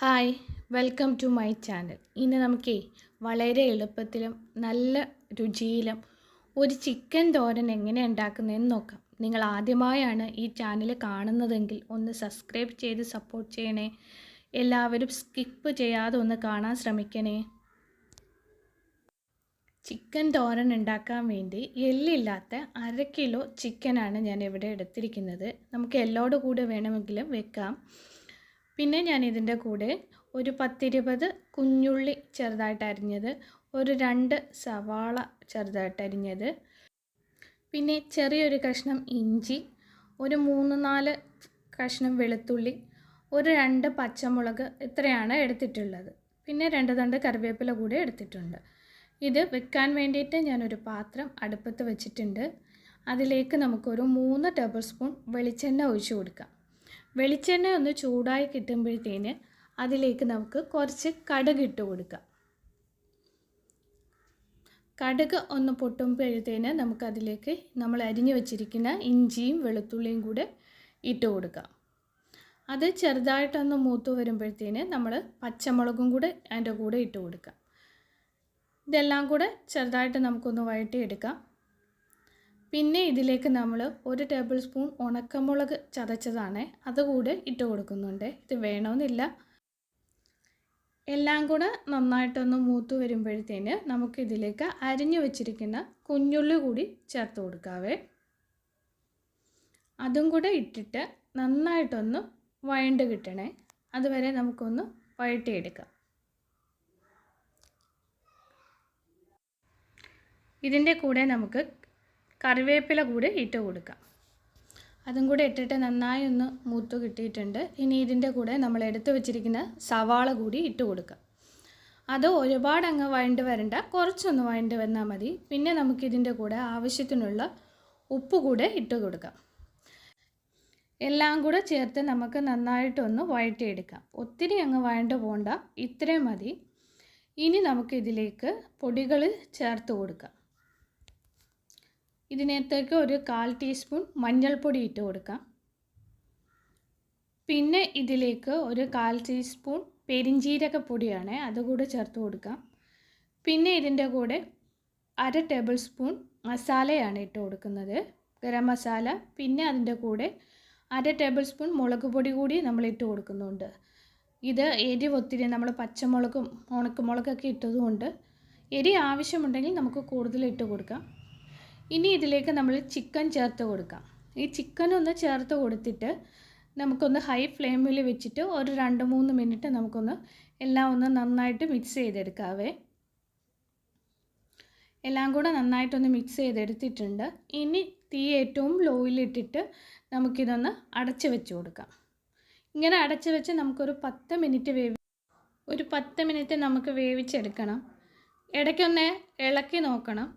Hi welcome to my channel ഇന്ന് നമുക്കേ വളരെ എളുപ്പത്തിലും നല്ല രുചിയിലും ഒരു ചിക്കൻ തോരൻ എങ്ങനെ ഉണ്ടാക്കുന്നതെന്ന് നോക്കാം. നിങ്ങൾ ആദ്യമായാണ് ഈ ചാനൽ കാണുന്നതെങ്കിൽ ഒന്ന് സബ്സ്ക്രൈബ് ചെയ്ത് സപ്പോർട്ട് ചെയ്യണേ. എല്ലാവരും സ്കിപ്പ് ചെയ്യാതെ ഒന്ന് കാണാൻ ശ്രമിക്കണേ. ചിക്കൻ തോരൻ ഉണ്ടാക്കാൻ വേണ്ടി എല്ലില്ലാത്ത അര കിലോ ചിക്കനാണ് ഞാൻ ഇവിടെ എടുത്തിരിക്കുന്നത്. നമുക്ക് എല്ലോട് കൂടെ വേണമെങ്കിലും വെക്കാം. പിന്നെ ഞാൻ ഇതിന്റെ കൂടെ ഒരു പത്തിരുപത് കുഞ്ഞുള്ളി ചെറുതായിട്ട് അരിഞ്ഞത് ഒരു രണ്ട് സവാള ചെറുതായിട്ട് അരിഞ്ഞത് പിന്നെ ചെറിയൊരു കഷ്ണം ഇഞ്ചി ഒരു മൂന്ന് നാല് കഷ്ണം വെളുത്തുള്ളി ഒരു രണ്ട് പച്ചമുളക് ഇത്രയാണ് എടുത്തിട്ടുള്ളത്. പിന്നെ രണ്ട് തണ്ട് കറിവേപ്പില കൂടി എടുത്തിട്ടുണ്ട്. ഇത് വെക്കാൻ വേണ്ടിയിട്ട് ഞാനൊരു പാത്രം അടുപ്പത്ത് വെച്ചിട്ടുണ്ട്. അതിലേക്ക് നമുക്കൊരു മൂന്ന് ടേബിൾ സ്പൂൺ വെളിച്ചെണ്ണ ഒഴിച്ചു കൊടുക്കാം. വെളിച്ചെണ്ണ ഒന്ന് ചൂടായി കിട്ടുമ്പോഴത്തേന് അതിലേക്ക് നമുക്ക് കുറച്ച് കടുക് ഇട്ട് കൊടുക്കാം. കടുക് ഒന്ന് പൊട്ടുമ്പോഴത്തേന് നമുക്കതിലേക്ക് നമ്മൾ അരിഞ്ഞു വച്ചിരിക്കുന്ന ഇഞ്ചിയും വെളുത്തുള്ളിയും കൂടെ ഇട്ട് കൊടുക്കാം. അത് ചെറുതായിട്ടൊന്ന് മൂത്ത് വരുമ്പോഴത്തേന് നമ്മൾ പച്ചമുളകും കൂടെ അതിന്റെ കൂടെ ഇട്ട് കൊടുക്കാം. ഇതെല്ലാം കൂടെ ചെറുതായിട്ട് നമുക്കൊന്ന് വഴറ്റിയെടുക്കാം. പിന്നെ ഇതിലേക്ക് നമ്മൾ ഒരു ടേബിൾ സ്പൂൺ ഉണക്കമുളക് ചതച്ചതാണ്. അതുകൂടെ ഇട്ട് കൊടുക്കുന്നുണ്ട്. ഇത് വേണമെന്നില്ല എല്ലാം കൂടെ നന്നായിട്ടൊന്ന് മൂത്ത് വരുമ്പോഴത്തേന് നമുക്കിതിലേക്ക് അരിഞ്ഞു വെച്ചിരിക്കുന്ന കുഞ്ഞുള്ളി കൂടി ചേർത്ത് കൊടുക്കാവേ. അതും കൂടെ ഇട്ടിട്ട് നന്നായിട്ടൊന്ന് വഴണ്ട് കിട്ടണേ. അതുവരെ നമുക്കൊന്ന് വഴട്ടിയെടുക്കാം ഇതിന്റെ കൂടെ നമുക്ക് കറിവേപ്പില കൂടി ഇട്ട് കൊടുക്കാം. അതും കൂടെ ഇട്ടിട്ട് നന്നായി ഒന്ന് മൂത്ത് കിട്ടിയിട്ടുണ്ട്. ഇനി ഇതിന്റെ കൂടെ നമ്മൾ എടുത്തു വെച്ചിരിക്കുന്ന സവാള കൂടി ഇട്ട് കൊടുക്കാം. അത് ഒരുപാട് അങ്ങ് വഴണ്ട് വരണ്ട കുറച്ചൊന്ന് വഴണ്ട് വന്നാൽ മതി. പിന്നെ നമുക്കിതിന്റെ കൂടെ ആവശ്യത്തിനുള്ള ഉപ്പ് കൂടെ ഇട്ട് കൊടുക്കാം. എല്ലാം കൂടെ ചേർത്ത് നമുക്ക് നന്നായിട്ടൊന്ന് വഴറ്റിയെടുക്കാം. ഒത്തിരി അങ്ങ് വഴണ്ട് പോകണ്ട ഇത്രയും മതി. ഇനി നമുക്കിതിലേക്ക് പൊടികൾ ചേർത്ത് കൊടുക്കാം. ഇതിനകത്തേക്ക് ഒരു കാൽ ടീസ്പൂൺ മഞ്ഞൾപ്പൊടി ഇട്ട് കൊടുക്കാം. പിന്നെ ഇതിലേക്ക് ഒരു കാൽ ടീസ്പൂൺ പെരിഞ്ജീരകപ്പൊടിയാണ് അതുകൂടെ ചേർത്ത് കൊടുക്കാം. പിന്നെ ഇതിന്റെ കൂടെ അര ടേബിൾ സ്പൂൺ മസാലയാണ് ഇട്ട് കൊടുക്കുന്നത്. ഗരം മസാല പിന്നെ അതിന്റെ കൂടെ അര ടേബിൾ സ്പൂൺ മുളക് പൊടി കൂടി നമ്മൾ ഇട്ട് കൊടുക്കുന്നുണ്ട്. ഇത് എരിവ് ഒത്തിരി നമ്മൾ പച്ചമുളകും ഉണക്കമുളകൊക്കെ ഇട്ടതുകൊണ്ട് എരി ആവശ്യമുണ്ടെങ്കിൽ നമുക്ക് കൂടുതൽ ഇട്ട് കൊടുക്കാം. ഇനി ഇതിലേക്ക് നമ്മൾ ചിക്കൻ ചേർത്ത് കൊടുക്കാം. ഈ ചിക്കൻ ഒന്ന് ചേർത്ത് കൊടുത്തിട്ട് നമുക്കൊന്ന് ഹൈ ഫ്ലെയിമിൽ വെച്ചിട്ട് ഒരു രണ്ട് മൂന്ന് മിനിറ്റ് നമുക്കൊന്ന് എല്ലാം ഒന്ന് നന്നായിട്ട് മിക്സ് ചെയ്തെടുക്കാവേ. എല്ലാം കൂടെ നന്നായിട്ടൊന്ന് മിക്സ് ചെയ്തെടുത്തിട്ടുണ്ട്. ഇനി തീ ഏറ്റവും ലോയിലിട്ടിട്ട് നമുക്കിതൊന്ന് അടച്ച് വെച്ച് കൊടുക്കാം. ഇങ്ങനെ അടച്ച് വെച്ച് നമുക്കൊരു പത്ത് മിനിറ്റ് വേവി ഒരു പത്ത് മിനിറ്റ് നമുക്ക് വേവിച്ചെടുക്കണം. ഇടയ്ക്കൊന്ന് ഇളക്കി നോക്കണം.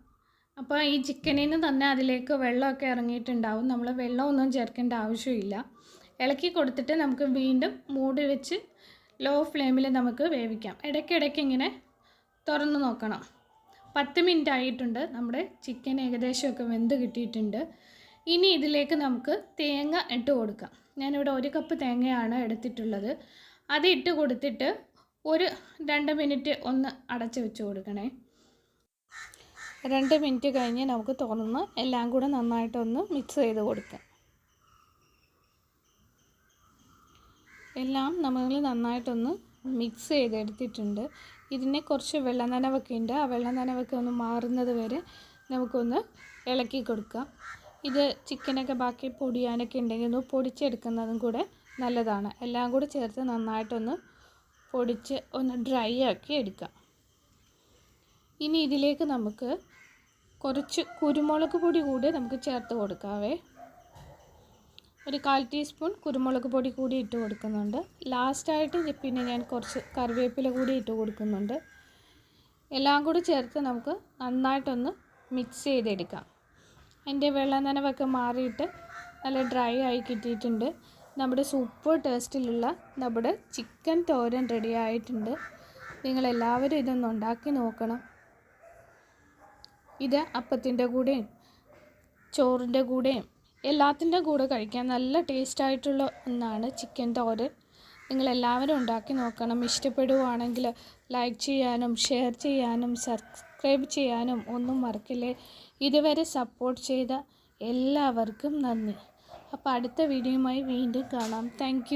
അപ്പോൾ ഈ ചിക്കനിൽ നിന്ന് തന്നെ അതിലേക്ക് വെള്ളമൊക്കെ ഇറങ്ങിയിട്ടുണ്ടാവും. നമ്മൾ വെള്ളമൊന്നും ചേർക്കേണ്ട ആവശ്യമില്ല. ഇളക്കി കൊടുത്തിട്ട് നമുക്ക് വീണ്ടും മൂടി വെച്ച് ലോ ഫ്ലെയിമിൽ നമുക്ക് വേവിക്കാം. ഇടയ്ക്കിടയ്ക്ക് ഇങ്ങനെ തുറന്ന് നോക്കണം. പത്ത് മിനിറ്റ് ആയിട്ടുണ്ട്. നമ്മുടെ ചിക്കൻ ഏകദേശമൊക്കെ വെന്ത് കിട്ടിയിട്ടുണ്ട്. ഇനി ഇതിലേക്ക് നമുക്ക് തേങ്ങ ഇട്ട് കൊടുക്കാം. ഞാനിവിടെ ഒരു കപ്പ് തേങ്ങയാണ് എടുത്തിട്ടുള്ളത്. അത് ഇട്ട് കൊടുത്തിട്ട് ഒരു രണ്ട് മിനിറ്റ് ഒന്ന് അടച്ച് വെച്ച് കൊടുക്കണേ. രണ്ട് മിനിറ്റ് കഴിഞ്ഞ് നമുക്ക് തുറന്ന് എല്ലാം കൂടെ നന്നായിട്ടൊന്ന് മിക്സ് ചെയ്ത് കൊടുക്കാം. എല്ലാം നമ്മൾ നന്നായിട്ടൊന്ന് മിക്സ് ചെയ്തെടുത്തിട്ടുണ്ട്. ഇതിനെ കുറച്ച് വെള്ളം നനവൊക്കെ ഉണ്ട്. ആ വെള്ളം നനവൊക്കെ ഒന്ന് മാറുന്നത് വരെ നമുക്കൊന്ന് ഇളക്കി കൊടുക്കാം. ഇത് ചിക്കനൊക്കെ ബാക്കി പൊടിയാനൊക്കെ ഉണ്ടെങ്കിൽ ഒന്ന് പൊടിച്ചെടുക്കുന്നതും കൂടെ നല്ലതാണ്. എല്ലാം കൂടി ചേർത്ത് നന്നായിട്ടൊന്ന് പൊടിച്ച് ഒന്ന് ഡ്രൈ ആക്കി എടുക്കാം. ഇനി ഇതിലേക്ക് നമുക്ക് കുറച്ച് കുരുമുളക് പൊടി കൂടി നമുക്ക് ചേർത്ത് കൊടുക്കാവേ. ഒരു കാൽ ടീസ്പൂൺ കുരുമുളക് പൊടി കൂടി ഇട്ട് കൊടുക്കുന്നുണ്ട്. ലാസ്റ്റായിട്ട് പിന്നെ ഞാൻ കുറച്ച് കറിവേപ്പില കൂടി ഇട്ട് കൊടുക്കുന്നുണ്ട്. എല്ലാം കൂടി ചേർത്ത് നമുക്ക് നന്നായിട്ടൊന്ന് മിക്സ് ചെയ്തെടുക്കാം. അതിന്റെ വെള്ളം നനവൊക്കെ മാറിയിട്ട് നല്ല ഡ്രൈ ആയി കിട്ടിയിട്ടുണ്ട്. നമ്മുടെ സൂപ്പർ ടേസ്റ്റിലുള്ള നമ്മുടെ ചിക്കൻ തോരൻ റെഡി ആയിട്ടുണ്ട്. നിങ്ങളെല്ലാവരും ഇതൊന്ന് ഉണ്ടാക്കി നോക്കണം. ഇത് അപ്പത്തിന്റെ കൂടെയും ചോറിന്റെ കൂടെയും എല്ലാത്തിന്റെ കൂടെ കഴിക്കാൻ നല്ല ടേസ്റ്റ് ആയിട്ടുള്ള ഒന്നാണ് ചിക്കൻ തോരൻ. നിങ്ങളെല്ലാവരും ഉണ്ടാക്കി നോക്കണം. ഇഷ്ടപ്പെടുവാണെങ്കിൽ ലൈക്ക് ചെയ്യാനും ഷെയർ ചെയ്യാനും സബ്സ്ക്രൈബ് ചെയ്യാനും ഒന്നും മറക്കില്ലേ. ഇതുവരെ സപ്പോർട്ട് ചെയ്ത എല്ലാവർക്കും നന്ദി. അപ്പോൾ അടുത്ത വീഡിയോയുമായി വീണ്ടും കാണാം. താങ്ക്